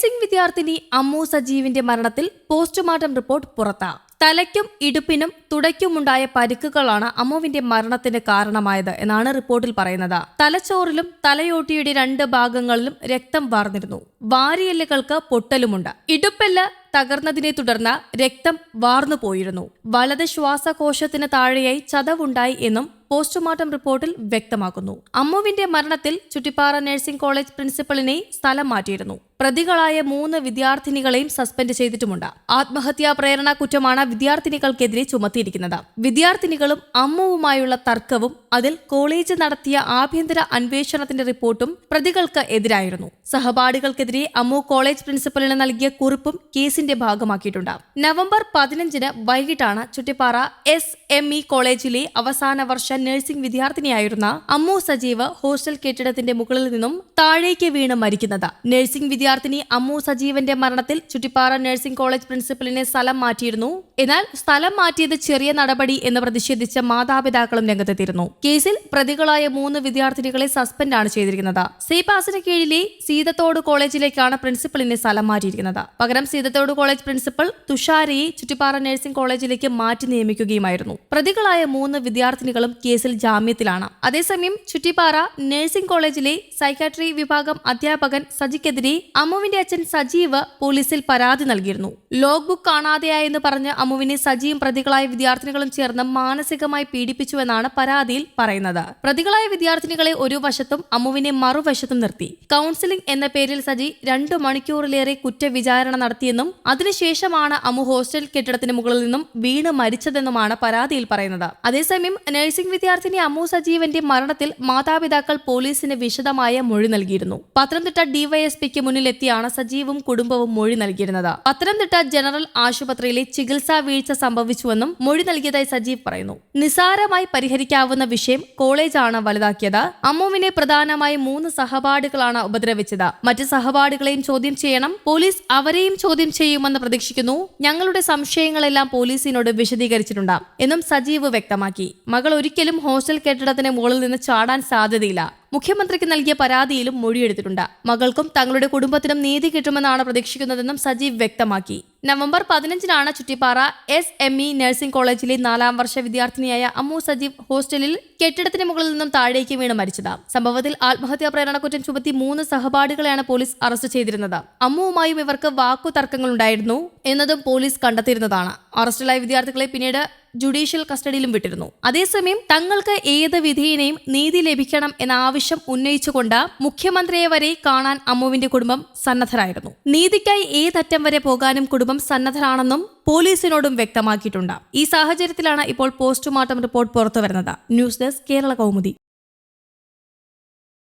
Nursing വിദ്യാർത്ഥിനി അമ്മു സജീവിന്റെ മരണത്തിൽ postmortem report പുറത്ത്. തലയ്ക്കും ഇടുപ്പിനും തുടയ്ക്കുമുണ്ടായ പരിക്കുകളാണ് അമ്മുവിന്റെ മരണത്തിന് കാരണമായത് എന്നാണ് റിപ്പോർട്ടിൽ പറയുന്നത്. തലച്ചോറിലും തലയോട്ടിയുടെ രണ്ട് ഭാഗങ്ങളിലും രക്തം വാർന്നിരുന്നു. വാരിയെല്ലുകൾക്ക് പൊട്ടലുമുണ്ട്. ഇടുപ്പെല്ല് തകർന്നതിനെ തുടർന്ന് രക്തം വാർന്നു പോയിരുന്നു. വലത് ശ്വാസകോശത്തിന് താഴെയായി ചതവുണ്ടായി എന്നും പോസ്റ്റ്മോർട്ടം റിപ്പോർട്ടിൽ വ്യക്തമാക്കുന്നു. അമ്മുവിന്റെ മരണത്തിൽ ചുറ്റിപ്പാറ നഴ്സിംഗ് കോളേജ് പ്രിൻസിപ്പലിനെ സ്ഥലം മാറ്റിയിരുന്നു. പ്രതികളായ മൂന്ന് വിദ്യാർത്ഥിനികളെയും സസ്പെൻഡ് ചെയ്തിട്ടുമുണ്ട്. ആത്മഹത്യാ പ്രേരണ കുറ്റമാണ് വിദ്യാർത്ഥിനികൾക്കെതിരെ ചുമത്തിയിരിക്കുന്നത്. വിദ്യാർത്ഥിനികളും അമ്മുവുമായുള്ള തർക്കവും അതിൽ കോളേജ് നടത്തിയ ആഭ്യന്തര അന്വേഷണത്തിന്റെ റിപ്പോർട്ടും പ്രതികൾക്ക് എതിരായിരുന്നു. സഹപാഠികൾക്കെതിരെ അമ്മു കോളേജ് പ്രിൻസിപ്പലിന് നൽകിയ കുറിപ്പും കേസിന്റെ ഭാഗമാക്കിയിട്ടുണ്ട്. നവംബർ പതിനഞ്ചിന് വൈകിട്ടാണ് ചുട്ടിപ്പാറ എസ് എം ഇ കോളേജിലെ അവസാന വർഷ നഴ്സിംഗ് വിദ്യാർത്ഥിനിയായിരുന്ന അമ്മു സജീവ് ഹോസ്റ്റൽ കെട്ടിടത്തിന്റെ മുകളിൽ നിന്നും താഴേക്ക് വീണ് മരിക്കുന്നത്. നഴ്സിംഗ് വിദ്യാർത്ഥിനി അമ്മു സജീവന്റെ മരണത്തിൽ ചുറ്റിപ്പാറ നഴ്സിംഗ് കോളേജ് പ്രിൻസിപ്പലിനെ സ്ഥലം മാറ്റിയിരുന്നു. എന്നാൽ സ്ഥലം മാറ്റിയത് ചെറിയ നടപടി എന്ന് പ്രതിഷേധിച്ച മാതാപിതാക്കളും രംഗത്തെത്തിയിരുന്നു. കേസിൽ പ്രതികളായ മൂന്ന് വിദ്യാർത്ഥിനികളെ സസ്പെൻഡ് ആണ് ചെയ്തിരിക്കുന്നത്. സി പാസിന് കീഴിലെ സീതത്തോട് കോളേജിലേക്കാണ് പ്രിൻസിപ്പലിനെ സ്ഥലം മാറ്റിയിരിക്കുന്നത്. പകരം സീതത്തോട് കോളേജ് പ്രിൻസിപ്പൽ തുഷാരയെ ചുറ്റിപ്പാറ നഴ്സിംഗ് കോളേജിലേക്ക് മാറ്റി നിയമിക്കുകയുമായിരുന്നു. പ്രതികളായ മൂന്ന് വിദ്യാർത്ഥിനികളും കേസിൽ ജാമ്യത്തിലാണ്. അതേസമയം ചുറ്റിപ്പാറ നഴ്സിംഗ് കോളേജിലെ സൈക്കാട്രി വിഭാഗം അധ്യാപകൻ സജിക്കെതിരെ അമ്മുവിന്റെ അച്ഛൻ സജീവ് പോലീസിൽ പരാതി നൽകിയിരുന്നു. ലോഗ് ബുക്ക് കാണാതെയായെന്ന് പറഞ്ഞ് അമ്മുവിനെ സജിയും പ്രതികളായ വിദ്യാർത്ഥിനികളും ചേർന്ന് മാനസികമായി പീഡിപ്പിച്ചുവെന്നാണ് പരാതിയിൽ പറയുന്നത്. പ്രതികളായ വിദ്യാർത്ഥിനികളെ ഒരു വശത്തും അമ്മുവിനെ മറുവശത്തും നിർത്തി. കൗൺസിലിംഗ് എന്ന പേരിൽ സജി രണ്ടു മണിക്കൂറിലേറെ കുറ്റവിചാരണ നടത്തിയെന്നും അതിനുശേഷമാണ് അമ്മു ഹോസ്റ്റൽ കെട്ടിടത്തിന് മുകളിൽ നിന്നും വീണ് മരിച്ചതെന്നുമാണ് പരാതിയിൽ പറയുന്നത്. അതേസമയം നഴ്സിംഗ് വിദ്യാർത്ഥിനി അമ്മു സജീവന്റെ മരണത്തിൽ മാതാപിതാക്കൾ പോലീസിന് വിശദമായ മൊഴി നൽകിയിരുന്നു. പത്തനംതിട്ട ഡിവൈഎസ്പിക്ക് മുന്നിലെത്തിയാണ് സജീവും കുടുംബവും മൊഴി നൽകിയിരുന്നത്. പത്തനംതിട്ട ജനറൽ ആശുപത്രിയിലെ ചികിത്സാ വീഴ്ച സംഭവിച്ചുവെന്നും മൊഴി നൽകിയതായി സജീവ് പറയുന്നു. നിസാരമായി പരിഹരിക്കാവുന്ന വിഷയം കോളേജാണ് വലുതാക്കിയത്. അമ്മുവിനെ പ്രധാനമായി മൂന്ന് സഹപാഠികളാണ് ഉപദ്രവിച്ചത്. മറ്റ് സഹപാഠികളെയും ചോദ്യം ചെയ്യണം. പോലീസ് അവരെയും ചോദ്യം ചെയ്യുമെന്ന് പ്രതീക്ഷിക്കുന്നു. ഞങ്ങളുടെ സംശയങ്ങളെല്ലാം പോലീസിനോട് വിശദീകരിച്ചിട്ടുണ്ട് എന്നും സജീവ് വ്യക്തമാക്കി. മകൾ ഒരിക്കലും ഹോസ്റ്റൽ കെട്ടിടത്തിന് മുകളിൽ നിന്ന് ചാടാൻ സാധ്യതയില്ല. മുഖ്യമന്ത്രിക്ക് നൽകിയ പരാതിയിലും മൊഴിയെടുത്തിട്ടുണ്ട്. മകൾക്കും തങ്ങളുടെ കുടുംബത്തിനും നീതി കിട്ടുമെന്നാണ് പ്രതീക്ഷിക്കുന്നതെന്നും സജീവ് വ്യക്തമാക്കി. നവംബർ പതിനഞ്ചിനാണ് Chuttippara S M E nursing കോളേജിലെ നാലാം വർഷ വിദ്യാർത്ഥിനിയായ അമ്മു സജീവ് ഹോസ്റ്റലിൽ കെട്ടിടത്തിന് മുകളിൽ നിന്നും താഴേക്ക് വീണ് മരിച്ചത്. സംഭവത്തിൽ ആത്മഹത്യാ പ്രേരണക്കുറ്റം ചുമത്തി മൂന്ന് സഹപാഠികളെയാണ് പോലീസ് അറസ്റ്റ് ചെയ്തിരുന്നത്. അമ്മുവുമായും ഇവർക്ക് വാക്കു തർക്കങ്ങളുണ്ടായിരുന്നു എന്നതും പോലീസ് കണ്ടെത്തിയിരുന്നതാണ്. അറസ്റ്റിലായ വിദ്യാർത്ഥികളെ പിന്നീട് ജുഡീഷ്യൽ കസ്റ്റഡിയിലും വിട്ടിരുന്നു. അതേസമയം തങ്ങൾക്ക് ഏത് വിധേയനെയും നീതി ലഭിക്കണം എന്ന ആവശ്യം ഉന്നയിച്ചുകൊണ്ട് മുഖ്യമന്ത്രിയെ വരെ കാണാൻ അമ്മുവിന്റെ കുടുംബം സന്നദ്ധരായിരുന്നു. നീതിക്കായി ഏതറ്റം വരെ പോകാനും കുടുംബം സന്നദ്ധരാണെന്നും പോലീസിനോടും വ്യക്തമാക്കിയിട്ടുണ്ട്. ഈ സാഹചര്യത്തിലാണ് ഇപ്പോൾ പോസ്റ്റ്മോർട്ടം റിപ്പോർട്ട് പുറത്തുവരുന്നത്. News desk Kerala Kaumudi.